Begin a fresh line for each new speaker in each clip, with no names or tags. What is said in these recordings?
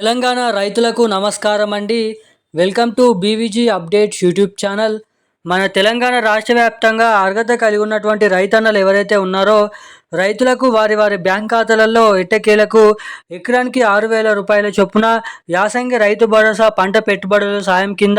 తెలంగాణ రైతులకు నమస్కారం అండి. Welcome to BVG updates YouTube channel. మన తెలంగాణ రాష్ట్ర వ్యాప్తంగా అర్హత కలిగి ఉన్నటువంటి రైతన్నలు ఎవరైతే ఉన్నారో రైతులకు వారి వారి బ్యాంక్ ఖాతాలలో ఇటకీలకు ఎకరానికి ఆరు వేల రూపాయల చొప్పున యాసంగి రైతు భరోసా పంట పెట్టుబడుల సాయం కింద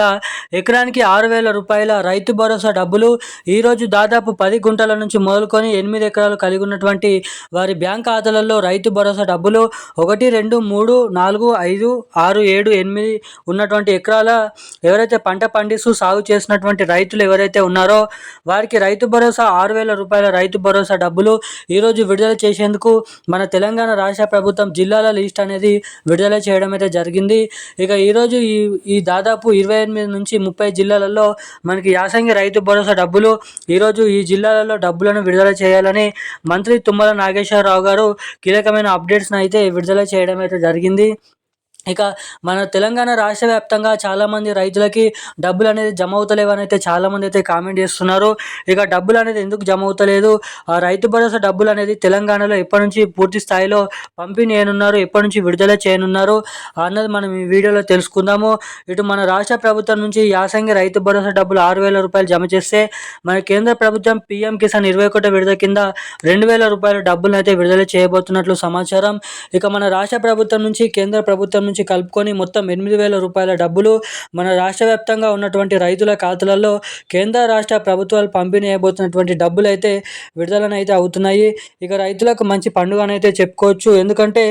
ఎకరానికి ఆరు వేల రూపాయల రైతు భరోసా డబ్బులు ఈరోజు దాదాపు పది గుంటల నుంచి మొదలుకొని ఎనిమిది ఎకరాలు కలిగి ఉన్నటువంటి వారి బ్యాంక్ ఖాతాలలో రైతు భరోసా డబ్బులు ఒకటి రెండు మూడు నాలుగు ఐదు ఆరు ఏడు ఎనిమిది ఉన్నటువంటి ఎకరాల ఎవరైతే పంట పండిస్తూ సాగు చేసినటువంటి రైతులు ఎవరైతే ఉన్నారో వారికి రైతు భరోసా ఆరు వేల రూపాయల రైతు భరోసా డబ్బులు ఈరోజు విడుదల చేసేందుకు మన తెలంగాణ రాష్ట్ర ప్రభుత్వం జిల్లాల లిస్ట్ అనేది విడుదల చేయడం అయితే జరిగింది. ఇక ఈరోజు ఈ ఈ దాదాపు ఇరవై ఎనిమిది నుంచి ముప్పై జిల్లాలలో మనకి యాసంగి రైతు భరోసా డబ్బులు ఈరోజు ఈ జిల్లాలలో డబ్బులను విడుదల చేయాలని మంత్రి తుమ్మల నాగేశ్వరరావు గారు కీలకమైన అప్డేట్స్ని అయితే విడుదల చేయడం అయితే జరిగింది. ఇక మన తెలంగాణ రాష్ట్ర వ్యాప్తంగా చాలామంది రైతులకి డబ్బులు అనేది జమ అవుతలేవని అయితే చాలామంది అయితే కామెంట్ చేస్తున్నారు. ఇక డబ్బులు అనేది ఎందుకు జమ అవుతలేదు? ఆ రైతు భరోసా డబ్బులు అనేది తెలంగాణలో ఎప్పటి నుంచి పూర్తి స్థాయిలో పంపిణీ చేయనున్నారు ఎప్పటి నుంచి విడుదల చేయనున్నారు అన్నది మనం ఈ వీడియోలో తెలుసుకుందాము. ఇటు మన రాష్ట్ర ప్రభుత్వం నుంచి యాసంగి రైతు భరోసా డబ్బులు ఆరు వేల రూపాయలు జమ చేస్తే మన కేంద్ర ప్రభుత్వం పీఎం కిసాన్ ఇరవై ఒకటో విడుదల కింద రెండు వేల రూపాయల డబ్బులను అయితే విడుదల చేయబోతున్నట్లు సమాచారం. ఇక మన రాష్ట్ర ప్రభుత్వం నుంచి కేంద్ర ప్రభుత్వం నుంచి కలుపుకొని మొత్తం ఎనిమిది వేల రూపాయల డబ్బులు మన రాష్ట్ర వ్యాప్తంగా ఉన్నటువంటి రైతుల ఖాతాలలో కేంద్ర రాష్ట్ర ప్రభుత్వాలు పంపిణీ అయిపోతున్నటువంటి డబ్బులు అయితే విడుదలనైతే అవుతున్నాయి. ఇక రైతులకు మంచి పండుగనైతే చెప్పుకోవచ్చు. ఎందుకంటే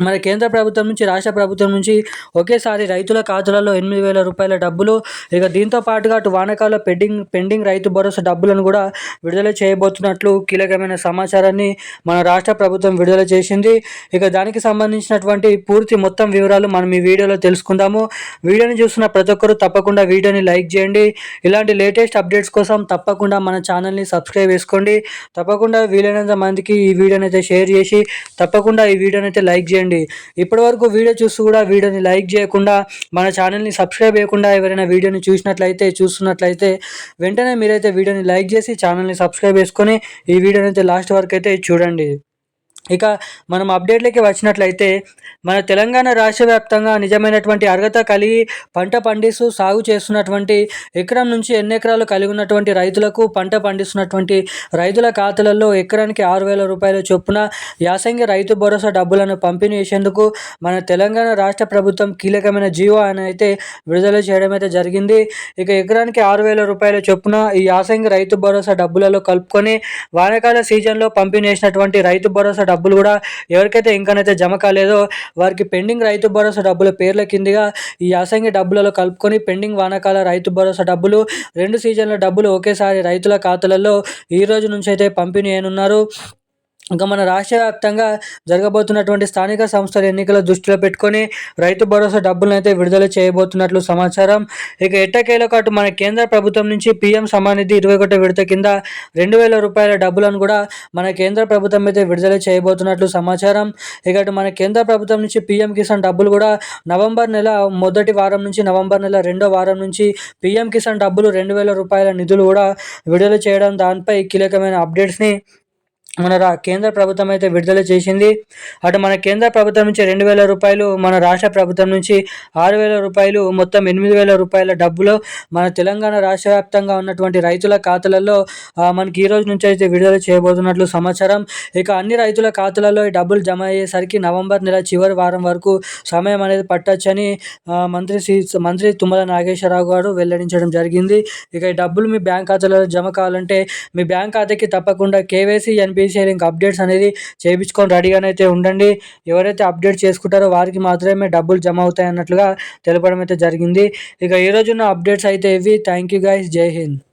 మన కేంద్ర ప్రభుత్వం నుంచి రాష్ట్ర ప్రభుత్వం నుంచి ఒకేసారి రైతుల ఖాతాలలో ఎనిమిది వేల రూపాయల డబ్బులు ఇక దీంతో పాటుగా అటు వానకాల పెండింగ్ పెండింగ్ రైతు భరోసా డబ్బులను కూడా విడుదల చేయబోతున్నట్లు కీలకమైన సమాచారాన్ని మన రాష్ట్ర ప్రభుత్వం విడుదల చేసింది. ఇక దానికి సంబంధించినటువంటి పూర్తి మొత్తం వివరాలు మనం ఈ వీడియోలో తెలుసుకుందాము. వీడియోని చూస్తున్న ప్రతి ఒక్కరూ తప్పకుండా వీడియోని లైక్ చేయండి. ఇలాంటి లేటెస్ట్ అప్డేట్స్ కోసం తప్పకుండా మన ఛానల్ని సబ్స్క్రైబ్ చేసుకోండి. తప్పకుండా వీలైనంత మందికి ఈ వీడియోని అయితే షేర్ చేసి తప్పకుండా ఈ వీడియోని అయితే లైక్ చేయండి. చేయండి. ఇప్పటివరకు వీడియో చూస్తూ కూడా వీడియోని లైక్ చేయకుండా మన ఛానల్ని సబ్స్క్రైబ్ చేయకుండా ఎవరైనా వీడియోని చూసినట్లయితే చూస్తున్నట్లయితే వెంటనే మీరైతే వీడియోని లైక్ చేసి ఛానల్ని సబ్స్క్రైబ్ చేసుకొని ఈ వీడియోని అయితే లాస్ట్ వరకు అయితే చూడండి. ఇక మనం అప్డేట్లకి వచ్చినట్లయితే మన తెలంగాణ రాష్ట్ర వ్యాప్తంగా నిజమైనటువంటి అర్హత కలిగి పంట పండిస్తూ సాగు చేస్తున్నటువంటి ఎకరం నుంచి ఎన్ని ఎకరాలు కలిగి ఉన్నటువంటి రైతులకు పంట పండిస్తున్నటువంటి రైతుల ఖాతాలలో ఎకరానికి ఆరు వేల రూపాయల చొప్పున యాసంగి రైతు భరోసా డబ్బులను పంపిణీ చేసేందుకు మన తెలంగాణ రాష్ట్ర ప్రభుత్వం కీలకమైన జీవో అని అయితే విడుదల చేయడం అయితే జరిగింది. ఇక ఎకరానికి ఆరు వేల రూపాయల చొప్పున ఈ యాసంగి రైతు భరోసా డబ్బులలో కలుపుకొని వానకాల సీజన్లో పంపిణీ చేసినటువంటి రైతు భరోసా డబ్బులు కూడా ఎవరికైతే ఇంకానైతే జమ కాలేదో వారికి పెండింగ్ రైతు భరోసా డబ్బుల పేర్ల కిందిగా ఈ యాసంగి డబ్బులలో కలుపుకొని పెండింగ్ వానాకాల రైతు భరోసా డబ్బులు రెండు సీజన్ల డబ్బులు ఒకేసారి రైతుల ఖాతాలలో ఈ రోజు నుంచి అయితే పంపిణీ అయినున్నారు ఇంకా మన రాష్ట్ర వ్యాప్తంగా జరగబోతున్నటువంటి స్థానిక సంస్థల ఎన్నికల దృష్టిలో పెట్టుకొని రైతు భరోసా డబ్బులను అయితే విడుదల చేయబోతున్నట్లు సమాచారం. ఇక ఎట్టకేలకాటు మన కేంద్ర ప్రభుత్వం నుంచి పీఎం సమానిధి ఇరవై ఒకటి విడత కింద రెండు వేల రూపాయల డబ్బులను కూడా మన కేంద్ర ప్రభుత్వం అయితే విడుదల చేయబోతున్నట్లు సమాచారం. ఇక మన కేంద్ర ప్రభుత్వం నుంచి పీఎం కిసాన్ డబ్బులు కూడా నవంబర్ నెల మొదటి వారం నుంచి నవంబర్ నెల రెండో వారం నుంచి పీఎం కిసాన్ డబ్బులు రెండు వేల రూపాయల నిధులు కూడా విడుదల చేయడం దానిపై కీలకమైన అప్డేట్స్ని మన రా కేంద్ర ప్రభుత్వం అయితే విడుదల చేసింది. అటు మన కేంద్ర ప్రభుత్వం నుంచి రెండు వేల రూపాయలు మన రాష్ట్ర ప్రభుత్వం నుంచి ఆరు వేల రూపాయలు మొత్తం ఎనిమిది వేల రూపాయల డబ్బులు మన తెలంగాణ రాష్ట్ర వ్యాప్తంగా ఉన్నటువంటి రైతుల ఖాతాలలో మనకి ఈ రోజు నుంచి అయితే విడుదల చేయబోతున్నట్లు సమాచారం. ఇక అన్ని రైతుల ఖాతాలలో ఈ డబ్బులు జమ అయ్యేసరికి నవంబర్ నెల చివరి వారం వరకు సమయం అనేది పట్టొచ్చని మంత్రి శ్రీ మంత్రి తుమ్మల నాగేశ్వరరావు గారు వెల్లడించడం జరిగింది. ఇక ఈ డబ్బులు మీ బ్యాంక్ ఖాతాలో జమ కావాలంటే మీ బ్యాంక్ ఖాతాకి తప్పకుండా కేవైసీ ఎన్పి షేరింగ్ అప్డేట్స్ అనేది చేయించుకొని రెడీగానే అయితే ఉండండి. ఎవరైతే అప్డేట్ చేసుకుంటారో వారికి మాత్రమే డబ్బులు జమ అవుతాయి అన్నట్లుగా తెలపడం అయితే జరిగింది. ఇక ఈ అప్డేట్స్ అయితే ఇవి. థ్యాంక్ యూ గైస్ జై హింద్.